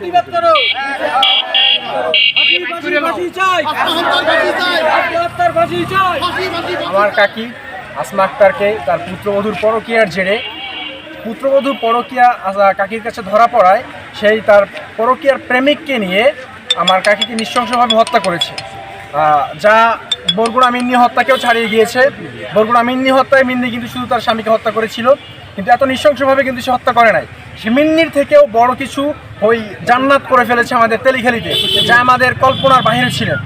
প্রতিবাদ করো। আমার কাকি, আসমা আক্তারকে তার পুত্রবধূর পরকীয়ার জেরে পুত্রবধূ পরকীয়া কাকির কাছে ধরা পড়ায়, সেই তার পরকীয়ার প্রেমিককে নিয়ে আমার কাকিকে নৃশংসভাবে হত্যা করেছে। যা বরগুড়া মিন্নি হত্যাকেও ছাড়িয়ে গিয়েছে। বরগুড়া মিন্নি হত্যায় মিন্নি কিন্তু শুধু তার স্বামীকে হত্যা করেছিল, কিন্তু এত নৃশংসভাবে কিন্তু সে হত্যা করে নাই। সে মিন্নির থেকেও বড় কিছু ওই জান্নাত করে ফেলেছে আমাদের তেলিখালিতে, যা আমাদের কল্পনার বাহিরে ছিলেন।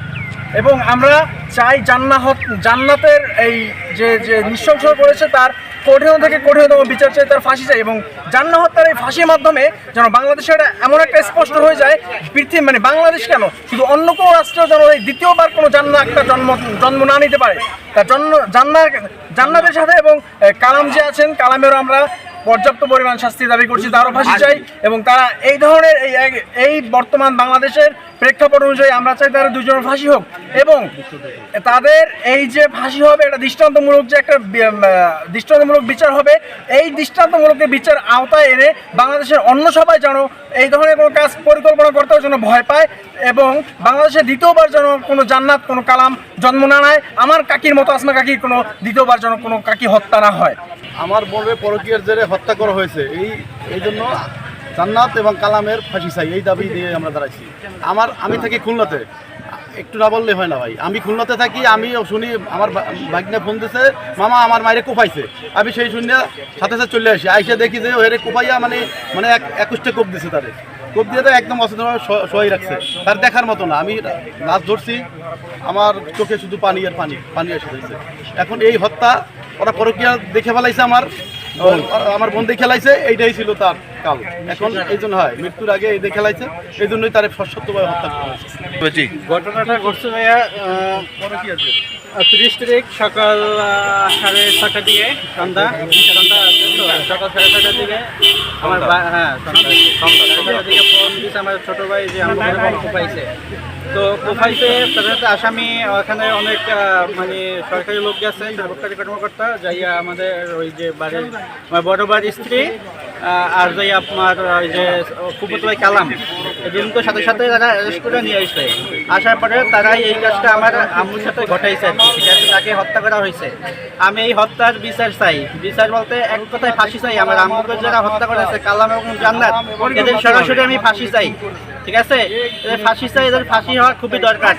এবং আমরা চাই জান্নাত জান্নাতের এই যে যে নৃশংস করেছে তার কঠিন থেকে কঠিনতম বিচার চাই, তার ফাঁসি চাই এবং জান্না হত্যার এই ফাঁসির মাধ্যমে যেন বাংলাদেশে এটা এমন একটা স্পষ্ট হয়ে যায়, পৃথিবী মানে বাংলাদেশ কেন? শুধু অন্য কোনো রাষ্ট্রেও যেন এই দ্বিতীয়বার কোনো জান্না একটা জন্ম জন্ম না নিতে পারে। তার জন্ম জান্না জান্নাতের সাথে এবং কালাম যে আছেন, কালামেরও আমরা পর্যাপ্ত পরিমাণ শাস্তি দাবি করছি তারও ফাঁসি চাই এবং তারা এই ধরনের এই এই বর্তমান বাংলাদেশের প্রেক্ষাপট অনুযায়ী আমরা চাই তারা দুজনের ফাঁসি হোক এবং তাদের এই যে ফাঁসি হবে এটা দৃষ্টান্তমূলক যে একটা দৃষ্টান্তমূলক বিচার হবে এই দৃষ্টান্তমূলক বিচার আওতায় এনে বাংলাদেশের অন্য সবাই যেন এই ধরনের কোনো কাজ পরিকল্পনা করতেও যেন ভয় পায় এবং বাংলাদেশে দ্বিতীয়বার যেন কোনো জান্নাত কোনো কালাম জন্ম না নেয়। আমার কাকির মতো আসমা কাকির কোনো দ্বিতীয়বার যেন কোনো কাকি হত্যা না হয়। আমার বলবে পরকীয়ার জেরে হত্যা করা হয়েছে। এই এই জন্য জান্নাত এবং কালামের ফাঁসি চাই। এই দাবি দিয়ে আমরা দাঁড়াইছি। আমার আমি থাকি খুলনাতে। একটু না বললে হয় না ভাই। আমি খুলনাতে থাকি আমি শুনি, আমার বাইকনে ফোন দিছে, মামা, আমার মায়ের কোপাইছে আমি সেই শুনে সাথে সাথে চলে আসি। আইসে দেখি যে ওরে কোপাইয়া মানে মানে এক একুশটা কোপ দিছে তাদের কোপ দিয়ে তো একদম অচেতনভাবে সহায় রাখছে। তার দেখার মতো না। আমি নাচ ধরছি। আমার চোখে শুধু পানি আর পানি। পানি এসে হয়েছে এখন এই হত্যা ওরা পরকিয়া দেখে ফেলাইছে আমার। আমার বন্দি খেলাইছে এইটাই ছিল তার। কাল। এখন এই জন্য হয় মৃত্যুর আগে এই দেখে ফেলাইছে এই জন্যই তার সত্যভাবে হত্যা করা হয়েছে। ঘটনাটা ঘটছে ভাইয়া তিরিশ তারিখ সকাল সাড়ে ছটার দিকে সন্ধ্যা। সন্ধ্যা সকাল সাড়ে ছটার দিকে আমার হ্যাঁ সন্ধ্যা দিকে ফোন দিচ্ছে আমার ছোট ভাই যে আমার কোপাইছে তো কোপাইতে সাধারণত আসামি ওখানে অনেক মানে সরকারি লোক গেছে সরকারি কর্মকর্তা যাইয়া আমাদের ওই যে বাড়ির আমার বড় বাড়ির স্ত্রী আর আপনার ওই যে কুপুত কালাম এদিনকে সাথে সাথে তারা অ্যারেস্ট করে নিয়ে আসছে। আসার পরে তারাই এই কাজটা আমার আম্মুর সাথে ঘটাইছে। ঠিক আছে তাকে হত্যা করা হয়েছে। আমি এই হত্যার বিচার চাই। বিচার বলতে এক কথায় ফাঁসি চাই। আমার আম্মুকে যারা হত্যা করেছে, কালাম এবং জান্নাত, এদের সরাসরি আমি ফাঁসি চাই। ঠিক আছে? এদের ফাঁসি চাই, এদের ফাঁসি হওয়া খুবই দরকার।